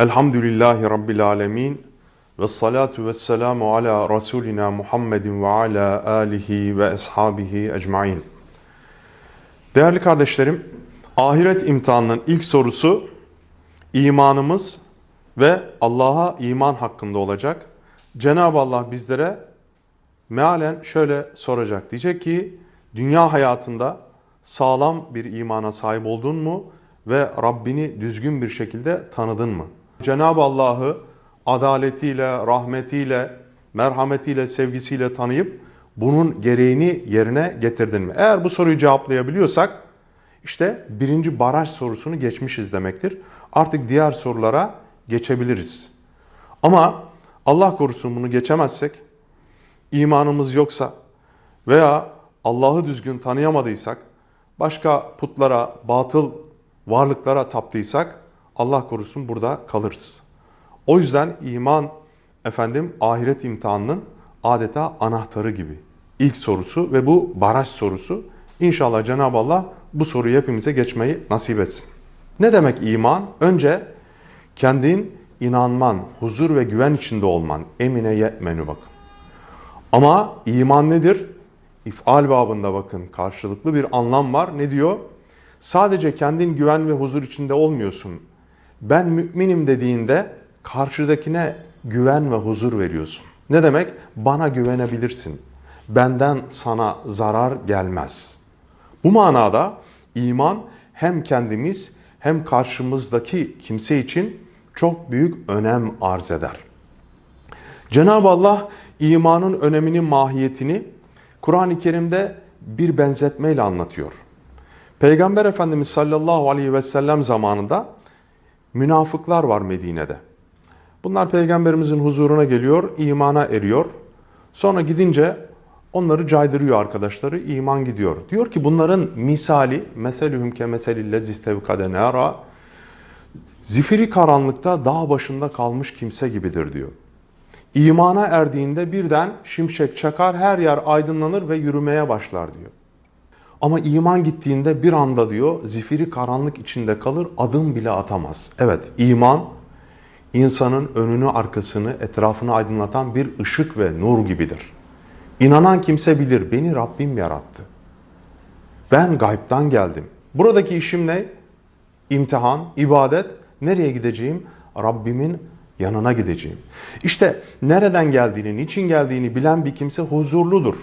Elhamdülillahi Rabbil Alemin ve salatu ve selamu ala Resulina Muhammedin ve ala alihi ve ashabihi ecmain. Değerli kardeşlerim, ahiret imtihanının ilk sorusu imanımız ve Allah'a iman hakkında olacak. Cenab-ı Allah bizlere mealen şöyle soracak. Diyecek ki dünya hayatında sağlam bir imana sahip oldun mu ve Rabbini düzgün bir şekilde tanıdın mı? Cenab-ı Allah'ı adaletiyle, rahmetiyle, merhametiyle, sevgisiyle tanıyıp bunun gereğini yerine getirdin mi? Eğer bu soruyu cevaplayabiliyorsak işte birinci baraj sorusunu geçmişiz demektir. Artık diğer sorulara geçebiliriz. Ama Allah korusun bunu geçemezsek, imanımız yoksa veya Allah'ı düzgün tanıyamadıysak, başka putlara, batıl varlıklara taptıysak Allah korusun burada kalırız. O yüzden iman efendim ahiret imtihanının adeta anahtarı gibi. İlk sorusu ve bu baraj sorusu. İnşallah Cenab-ı Allah bu soruyu hepimize geçmeyi nasip etsin. Ne demek iman? Önce kendin inanman, huzur ve güven içinde olman, emine yetmeni bakın. Ama iman nedir? İfal babında bakın karşılıklı bir anlam var. Ne diyor? Sadece kendin güven ve huzur içinde olmuyorsun. Ben müminim dediğinde karşıdakine güven ve huzur veriyorsun. Ne demek? Bana güvenebilirsin. Benden sana zarar gelmez. Bu manada iman hem kendimiz hem karşımızdaki kimse için çok büyük önem arz eder. Cenab-ı Allah imanın öneminin mahiyetini Kur'an-ı Kerim'de bir benzetmeyle anlatıyor. Peygamber Efendimiz sallallahu aleyhi ve sellem zamanında münafıklar var Medine'de. Bunlar peygamberimizin huzuruna geliyor, imana eriyor. Sonra gidince onları caydırıyor arkadaşları, iman gidiyor. Diyor ki bunların misali, meselühüm ke meselillez istevkade nara, zifiri karanlıkta dağ başında kalmış kimse gibidir diyor. İmana erdiğinde birden şimşek çakar, her yer aydınlanır ve yürümeye başlar diyor. Ama iman gittiğinde bir anda diyor zifiri karanlık içinde kalır, adım bile atamaz. Evet, iman insanın önünü, arkasını, etrafını aydınlatan bir ışık ve nur gibidir. İnanan kimse bilir, beni Rabbim yarattı. Ben gaybtan geldim. Buradaki işim ne? İmtihan, ibadet. Nereye gideceğim? Rabbimin yanına gideceğim. İşte nereden geldiğini, niçin geldiğini bilen bir kimse huzurludur.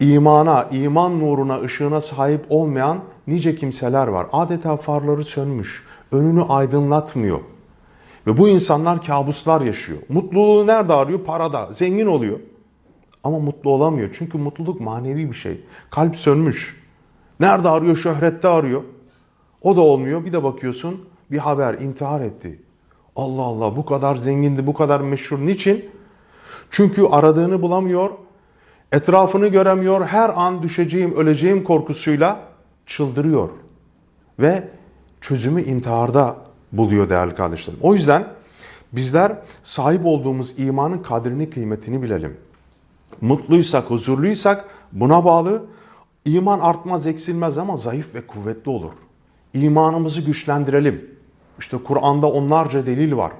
İmana, iman nuruna, ışığına sahip olmayan nice kimseler var. Adeta farları sönmüş, önünü aydınlatmıyor. Ve bu insanlar kabuslar yaşıyor. Mutluluğu nerede arıyor? Parada. Zengin oluyor. Ama mutlu olamıyor. Çünkü mutluluk manevi bir şey. Kalp sönmüş. Nerede arıyor? Şöhrette arıyor. O da olmuyor. Bir de bakıyorsun bir haber intihar etti. Allah Allah bu kadar zengindi, bu kadar meşhur. Niçin? Çünkü aradığını bulamıyor. Etrafını göremiyor. Her an düşeceğim, öleceğim korkusuyla çıldırıyor. Ve çözümü intiharda buluyor değerli kardeşlerim. O yüzden bizler sahip olduğumuz imanın kadrini, kıymetini bilelim. Mutluysak, huzurluysak buna bağlı iman artmaz, eksilmez ama zayıf ve kuvvetli olur. İmanımızı güçlendirelim. İşte Kur'an'da onlarca delil var.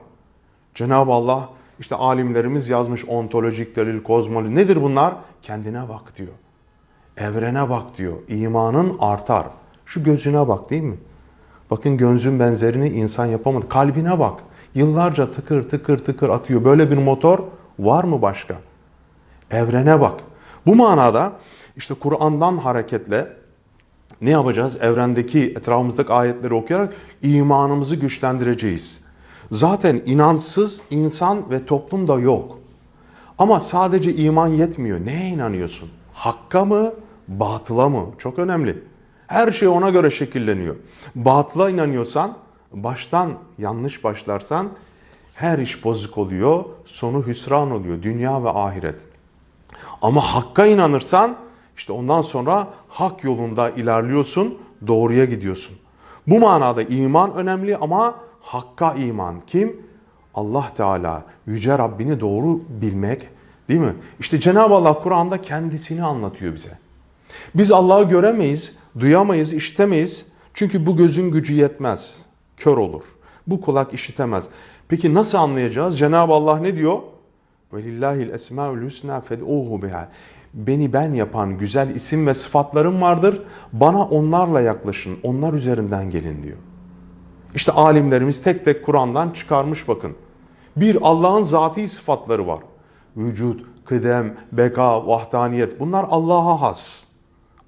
Cenab-ı Allah işte alimlerimiz yazmış ontolojik delil, kozmolojik. Nedir bunlar? Kendine bak diyor. Evrene bak diyor. İmanın artar. Şu gözüne bak değil mi? Bakın gözün benzerini insan yapamadı. Kalbine bak. Yıllarca tıkır tıkır tıkır atıyor. Böyle bir motor var mı başka? Evrene bak. Bu manada işte Kur'an'dan hareketle ne yapacağız? Evrendeki etrafımızdaki ayetleri okuyarak imanımızı güçlendireceğiz. Zaten inansız insan ve toplum da yok. Ama sadece iman yetmiyor. Neye inanıyorsun? Hakka mı, batıla mı? Çok önemli. Her şey ona göre şekilleniyor. Batıla inanıyorsan, baştan yanlış başlarsan her iş bozuk oluyor, sonu hüsran oluyor, dünya ve ahiret. Ama hakka inanırsan, işte ondan sonra hak yolunda ilerliyorsun, doğruya gidiyorsun. Bu manada iman önemli ama hakka iman kim? Allah Teala, Yüce Rabbini doğru bilmek değil mi? İşte Cenab-ı Allah Kur'an'da kendisini anlatıyor bize. Biz Allah'ı göremeyiz, duyamayız, işitemeyiz. Çünkü bu gözün gücü yetmez, kör olur. Bu kulak işitemez. Peki nasıl anlayacağız? Cenab-ı Allah ne diyor? Velillahil esmaül husna fed'uhu biha. Beni ben yapan güzel isim ve sıfatlarım vardır. Bana onlarla yaklaşın. Onlar üzerinden gelin diyor. İşte alimlerimiz tek tek Kur'an'dan çıkarmış bakın. Bir Allah'ın zati sıfatları var. Vücut, kıdem, beka, vahdaniyet bunlar Allah'a has.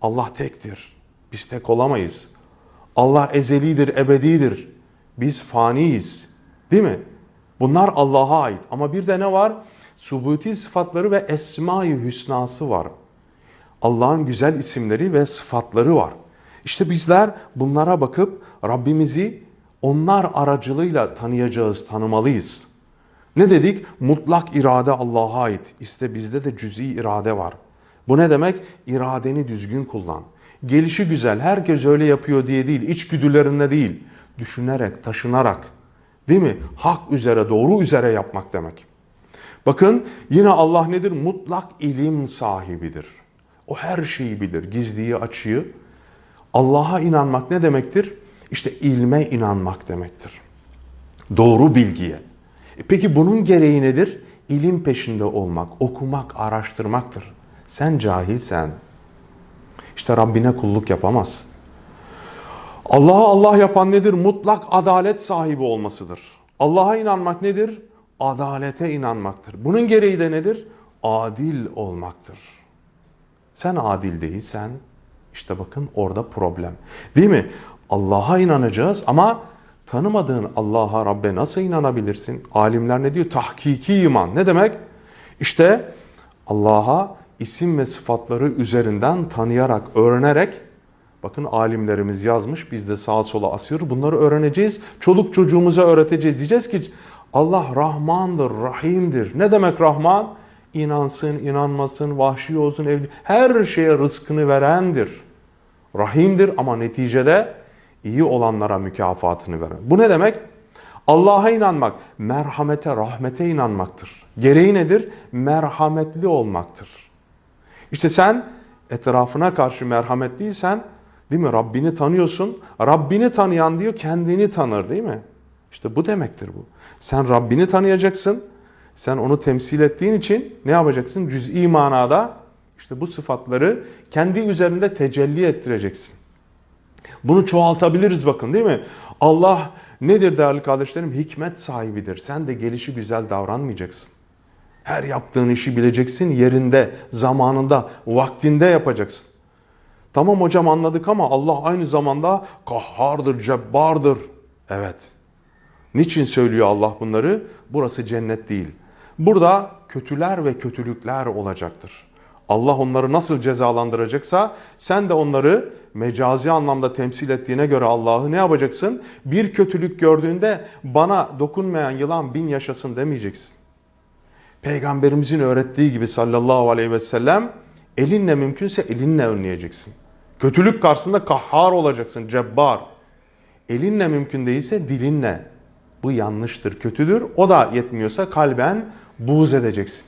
Allah tektir. Biz tek olamayız. Allah ezelidir, ebedidir. Biz faniyiz. Değil mi? Bunlar Allah'a ait. Ama bir de ne var? Subuti sıfatları ve esma-i hüsnası var. Allah'ın güzel isimleri ve sıfatları var. İşte bizler bunlara bakıp Rabbimizi onlar aracılığıyla tanıyacağız, tanımalıyız. Ne dedik? Mutlak irade Allah'a ait. İşte bizde de cüz'i irade var. Bu ne demek? İradeni düzgün kullan. Gelişi güzel, herkes öyle yapıyor diye değil, içgüdülerinde değil. Düşünerek, taşınarak, değil mi? Hak üzere, doğru üzere yapmak demek. Bakın yine Allah nedir? Mutlak ilim sahibidir. O her şeyi bilir, gizliyi, açıyı. Allah'a inanmak ne demektir? İşte ilme inanmak demektir. Doğru bilgiye. E peki bunun gereği nedir? İlim peşinde olmak, okumak, araştırmaktır. Sen cahilsen işte Rabbine kulluk yapamazsın. Allah'a Allah yapan nedir? Mutlak adalet sahibi olmasıdır. Allah'a inanmak nedir? Adalete inanmaktır. Bunun gereği de nedir? Adil olmaktır. Sen adil değilsen işte bakın orada problem. Değil mi? Allah'a inanacağız ama tanımadığın Allah'a Rabbe nasıl inanabilirsin? Alimler ne diyor? Tahkiki iman. Ne demek? İşte Allah'a isim ve sıfatları üzerinden tanıyarak, öğrenerek bakın alimlerimiz yazmış biz de sağa sola asıyoruz. Bunları öğreneceğiz. Çoluk çocuğumuza öğreteceğiz. Diyeceğiz ki Allah Rahmandır, Rahim'dir. Ne demek Rahman? İnansın, inanmasın, vahşi olsun, evli. Her şeye rızkını verendir. Rahim'dir ama neticede iyi olanlara mükafatını veren. Bu ne demek? Allah'a inanmak, merhamete, rahmete inanmaktır. Gereği nedir? Merhametli olmaktır. İşte sen etrafına karşı merhametliysen, değil mi? Rabbini tanıyorsun. Rabbini tanıyan diyor kendini tanır değil mi? İşte bu demektir bu. Sen Rabbini tanıyacaksın. Sen onu temsil ettiğin için ne yapacaksın? Cüz'i manada işte bu sıfatları kendi üzerinde tecelli ettireceksin. Bunu çoğaltabiliriz bakın değil mi? Allah nedir değerli kardeşlerim? Hikmet sahibidir. Sen de gelişi güzel davranmayacaksın. Her yaptığın işi bileceksin yerinde, zamanında, vaktinde yapacaksın. Tamam hocam anladık ama Allah aynı zamanda kahhardır, cebbardır. Evet. Niçin söylüyor Allah bunları? Burası cennet değil. Burada kötüler ve kötülükler olacaktır. Allah onları nasıl cezalandıracaksa sen de onları mecazi anlamda temsil ettiğine göre Allah'ı ne yapacaksın? Bir kötülük gördüğünde bana dokunmayan yılan bin yaşasın demeyeceksin. Peygamberimizin öğrettiği gibi sallallahu aleyhi ve sellem elinle mümkünse elinle önleyeceksin. Kötülük karşısında kahhar olacaksın, cebbar. Elinle mümkün değilse dilinle. Bu yanlıştır, kötüdür. O da yetmiyorsa kalben buğz edeceksin.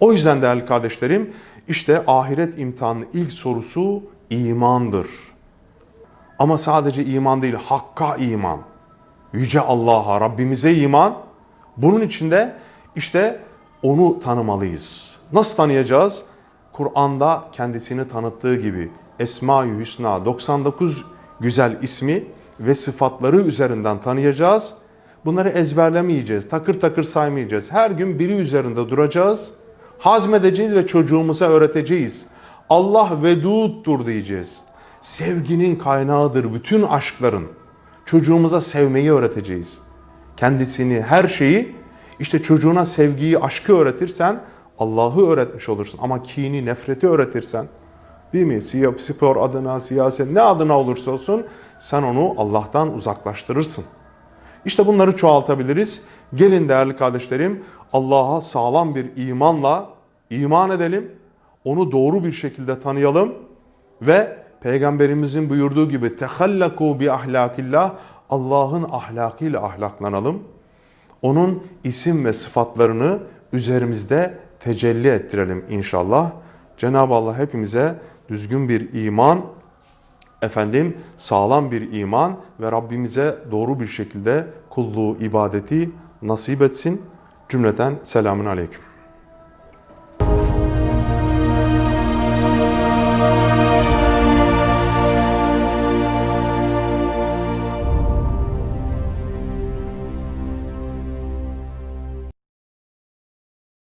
O yüzden değerli kardeşlerim işte ahiret imtihanının ilk sorusu imandır. Ama sadece iman değil, hakka iman. Yüce Allah'a, Rabbimize iman. Bunun içinde işte onu tanımalıyız. Nasıl tanıyacağız? Kur'an'da kendisini tanıttığı gibi Esma-i Hüsna 99 güzel ismi ve sıfatları üzerinden tanıyacağız. Bunları ezberlemeyeceğiz, takır takır saymayacağız. Her gün biri üzerinde duracağız, hazmedeceğiz ve çocuğumuza öğreteceğiz. Allah veduddur diyeceğiz. Sevginin kaynağıdır bütün aşkların. Çocuğumuza sevmeyi öğreteceğiz. Kendisini, her şeyi işte çocuğuna sevgiyi, aşkı öğretirsen Allah'ı öğretmiş olursun. Ama kini, nefreti öğretirsen değil mi? Spor adına, siyaset ne adına olursa olsun sen onu Allah'tan uzaklaştırırsın. İşte bunları çoğaltabiliriz. Gelin değerli kardeşlerim Allah'a sağlam bir imanla iman edelim. Onu doğru bir şekilde tanıyalım ve Peygamberimizin buyurduğu gibi tehallaku bi ahlakillah Allah'ın ahlakıyla ahlaklanalım. Onun isim ve sıfatlarını üzerimizde tecelli ettirelim inşallah. Cenab-ı Allah hepimize düzgün bir iman, efendim sağlam bir iman ve Rabbimize doğru bir şekilde kulluğu, ibadeti nasip etsin. Cümleten selamun aleyküm.